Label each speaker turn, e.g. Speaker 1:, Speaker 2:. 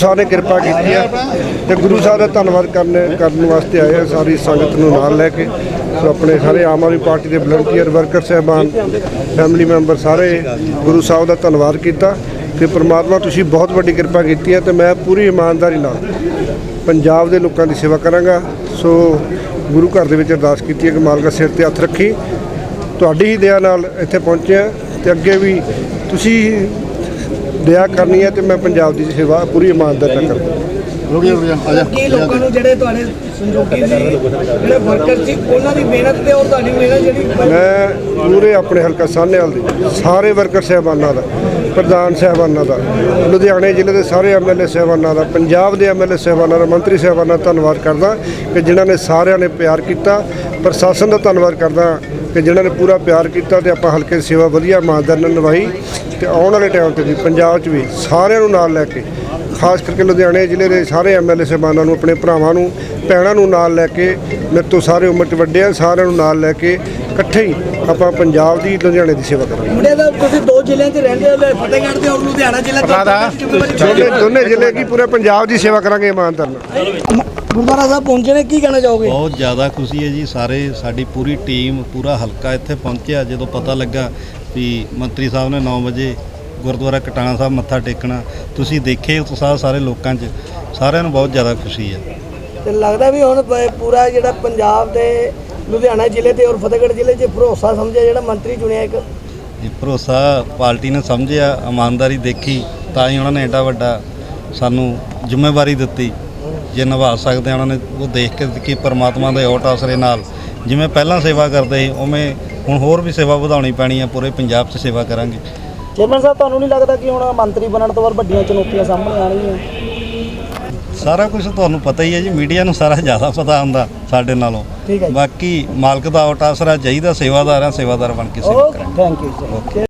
Speaker 1: ਸਾਹਿਬ ਨੇ ਕਿਰਪਾ ਕੀਤੀ ਹੈ ਤੇ ਗੁਰੂ ਸਾਹਿਬ ਦਾ ਧੰਨਵਾਦ ਕਰਨ ਕਰਨ ਵਾਸਤੇ ਆਏ ਆ ਸਾਰੀ ਸੰਗਤ ਨੂੰ ਨਾਲ ਲੈ ਕੇ। ਸੋ ਆਪਣੇ ਸਾਰੇ ਆਮ ਆਦਮੀ ਪਾਰਟੀ ਦੇ ਵਲੰਟੀਅਰ ਵਰਕਰ ਸਹਿਬਾਨ ਫੈਮਿਲੀ ਮੈਂਬਰ ਸਾਰੇ ਗੁਰੂ ਸਾਹਿਬ ਦਾ ਧੰਨਵਾਦ ਕੀਤਾ ਕਿ ਪ੍ਰਮਾਤਮਾ ਤੁਸੀਂ ਬਹੁਤ ਵੱਡੀ ਕਿਰਪਾ ਕੀਤੀ ਹੈ ਤੇ ਮੈਂ ਪੂਰੀ ਇਮਾਨਦਾਰੀ ਨਾਲ ਪੰਜਾਬ ਦੇ ਲੋਕਾਂ ਦੀ ਸੇਵਾ ਕਰਾਂਗਾ। ਸੋ ਗੁਰੂ ਘਰ ਦੇ ਵਿੱਚ ਅਰਦਾਸ ਕੀਤੀ ਹੈ ਕਿ ਮਾਲਕਾ ਸਿਰ ਤੇ ਹੱਥ ਰੱਖੀ। ਤੁਹਾਡੀ ਹੀ ਦਇਆ ਨਾਲ ਇੱਥੇ ਪਹੁੰਚਿਆ ਤੇ ਅੱਗੇ ਵੀ ਤੁਸੀਂ ਦਇਆ ਕਰਨੀ ਹੈ ਤੇ ਮੈਂ ਪੰਜਾਬ ਦੀ ਸੇਵਾ ਪੂਰੀ ਇਮਾਨਦਾਰੀ ਨਾਲ ਕਰਾਂਗਾ
Speaker 2: ਰੁਕ ਜਾ ਰੁਕ ਜਾ ਆ ਜਾ।
Speaker 3: ਕੀ ਲੋਕਾਂ ਨੂੰ ਜਿਹੜੇ ਤੁਹਾਡੇ ਸੰਯੋਗੀ ਸੀ ਜਿਹੜੇ ਵਰਕਰ ਸੀ ਉਹਨਾਂ ਦੀ ਮਿਹਨਤ ਤੇ ਔਰ ਤੁਹਾਡੀ ਮਿਹਨਤ ਜਿਹੜੀ
Speaker 1: ਮੈਂ ਪੂਰੇ ਆਪਣੇ ਹਲਕਾ ਸਾਹਨੇਵਾਲ ਦੇ ਸਾਰੇ ਵਰਕਰ ਸਹਿਬਾਨਾਂ ਦਾ ਪ੍ਰਧਾਨ ਸਹਿਬਾਨਾਂ ਦਾ ਲੁਧਿਆਣੇ ਜ਼ਿਲ੍ਹੇ ਦੇ ਸਾਰੇ ਐਮਐਲਏ ਸਹਿਬਾਨਾਂ ਦਾ ਪੰਜਾਬ ਦੇ ਐਮਐਲਏ ਸਹਿਬਾਨਾਂ ਦਾ ਮੰਤਰੀ ਸਹਿਬਾਨਾਂ ਦਾ ਧੰਨਵਾਦ ਕਰਦਾ ਕਿ ਜਿਨ੍ਹਾਂ ਨੇ ਸਾਰਿਆਂ ਨੇ ਪਿਆਰ ਕੀਤਾ ਪ੍ਰਸ਼ਾਸਨ ਦਾ ਧੰਨਵਾਦ ਕਰਦਾ ਕਿ ਜਿਨ੍ਹਾਂ ਨੇ ਪੂਰਾ ਪਿਆਰ ਕੀਤਾ ਤੇ ਆਪਾਂ ਹਲਕੇ ਸੇਵਾ ਵਧੀਆ ਇਮਾਨਦਾਰੀ ਨਾਲ ਨਿਭਾਈ ਤੇ ਆਉਣ ਵਾਲੇ ਟਾਈਮ ਤੇ ਵੀ, ਪੰਜਾਬ 'ਚ ਵੀ ਸਾਰਿਆਂ ਨੂੰ ਨਾਲ ਲੈ ਕੇ, ਖਾਸ ਕਰਕੇ ਲੁਧਿਆਣੇ ਜ਼ਿਲ੍ਹੇ ਦੇ ਸਾਰੇ ਐਮਐਲਏ ਸਾਹਿਬਾਨਾਂ ਨੂੰ, ਆਪਣੇ ਭਰਾਵਾਂ ਨੂੰ, ਭੈਣਾਂ ਨੂੰ ਨਾਲ ਲੈ ਕੇ, ਮੇਰੇ ਤੋਂ ਸਾਰੇ ਉਮਰ 'ਚ ਵੱਡੇ ਆ, ਸਾਰਿਆਂ ਨੂੰ ਨਾਲ ਲੈ ਕੇ ਇਕੱਠੇ ਹੀ ਆਪਾਂ ਪੰਜਾਬ ਦੀ, ਲੁਧਿਆਣੇ ਦੀ ਸੇਵਾ ਕਰਾਂਗੇ।
Speaker 3: ਮੁੰਡੇ ਦਾ ਤੁਸੀਂ ਜ਼ਿਲ੍ਹਿਆਂ 'ਚ ਰਹਿੰਦੇ ਹੋ ਫਤਿਹਗੜ੍ਹ ਤੇ ਔਰ ਲੁਧਿਆਣਾ ਜ਼ਿਲ੍ਹਾ।
Speaker 1: ਦੋਨੇ ਦੋਨੇ ਜ਼ਿਲ੍ਹੇ ਕੀ ਪੂਰੇ ਪੰਜਾਬ ਦੀ ਸੇਵਾ ਕਰਾਂਗੇ ਇਮਾਨਦਾਰ ਨਾਲ।
Speaker 3: ਗੁਰਦੁਆਰਾ ਸਾਹਿਬ ਪਹੁੰਚੇ ਨੇ ਕੀ ਕਹਿਣਾ ਚਾਹੋਗੇ?
Speaker 4: ਬਹੁਤ ਜ਼ਿਆਦਾ ਖੁਸ਼ੀ ਹੈ ਜੀ ਸਾਰੇ ਸਾਡੀ ਪੂਰੀ ਟੀਮ ਪੂਰਾ ਹਲਕਾ ਇੱਥੇ ਪਹੁੰਚਿਆ। ਜਦੋਂ ਪਤਾ ਲੱਗਾ ਵੀ ਮੰਤਰੀ ਸਾਹਿਬ ਨੇ 9 ਵਜੇ ਗੁਰਦੁਆਰਾ ਕਟਾਣਾ ਸਾਹਿਬ ਮੱਥਾ ਟੇਕਣਾ ਤੁਸੀਂ ਦੇਖੇ ਉਤਸ਼ਾਹ ਸਾਰੇ ਲੋਕਾਂ 'ਚ ਸਾਰਿਆਂ ਨੂੰ ਬਹੁਤ ਜ਼ਿਆਦਾ ਖੁਸ਼ੀ ਹੈ।
Speaker 3: ਤੇ ਲੱਗਦਾ ਵੀ ਹੁਣ ਪੂਰਾ ਜਿਹੜਾ ਪੰਜਾਬ ਦੇ ਲੁਧਿਆਣਾ ਜ਼ਿਲ੍ਹੇ ਤੇ ਔਰ ਫਤਿਹਗੜ੍ਹ ਜ਼ਿਲ੍ਹੇ 'ਚ ਭਰੋਸਾ ਸਮਝਿਆ ਜਿਹੜਾ ਮੰਤਰੀ ਚੁਣਿਆ ਇੱਕ।
Speaker 4: ਇਹ ਭਰੋਸਾ ਪਾਰਟੀ ਨੇ ਸਮਝਿਆ, ਇਮਾਨਦਾਰੀ ਦੇਖੀ, ਤਾਂ ਹੀ ਉਹਨਾਂ ਨੇ ਐਡਾ ਵੱਡਾ ਸਾਨੂੰ ਜ਼ਿੰਮੇਵਾਰੀ ਦਿੱਤੀ। ਜੇ ਨਿਭਾ ਸਕਦੇ ਆ ਉਹਨਾਂ ਨੇ, ਉਹ ਦੇਖ ਕੇ ਕਿ ਪਰਮਾਤਮਾ ਦੇ ਓਟ ਆਸਰੇ ਨਾਲ ਜਿਵੇਂ ਪਹਿਲਾਂ ਸੇਵਾ ਕਰਦੇ ਸੀ, ਉਵੇਂ ਹੁਣ ਹੋਰ ਵੀ ਸੇਵਾ ਵਧਾਉਣੀ ਪੈਣੀ ਹੈ ਪੂਰੇ ਪੰਜਾਬ 'ਚ ਸੇਵਾ ਕਰਾਂਗੇ।
Speaker 3: ਚੇਅਰਮੈਨ ਸਾਹਿਬ, ਤੁਹਾਨੂੰ ਨਹੀਂ ਲੱਗਦਾ ਕਿ ਹੁਣ ਮੰਤਰੀ ਬਣਨ ਤੋਂ ਬਾਅਦ ਵੱਡੀਆਂ ਚੁਣੌਤੀਆਂ ਸਾਹਮਣੇ ਆਣਗੀਆਂ
Speaker 4: ਸਾਰਾ ਕੁਝ ਤੁਹਾਨੂੰ ਪਤਾ ਹੀ ਹੈ ਜੀ ਮੀਡੀਆ ਨੂੰ ਸਾਰਾ ਜ਼ਿਆਦਾ ਪਤਾ ਹੁੰਦਾ ਸਾਡੇ ਨਾਲੋਂ।
Speaker 3: ਠੀਕ ਹੈ ਜੀ।
Speaker 4: ਬਾਕੀ ਮਾਲਕ ਦਾ ਓਟ ਆਸਰਾ ਚਾਹੀਦਾ ਸੇਵਾਦਾਰ ਆ ਸੇਵਾਦਾਰ ਬਣ ਕੇ ਸੇਵਾ ਕਰਾਂਗੇ।
Speaker 3: Thank you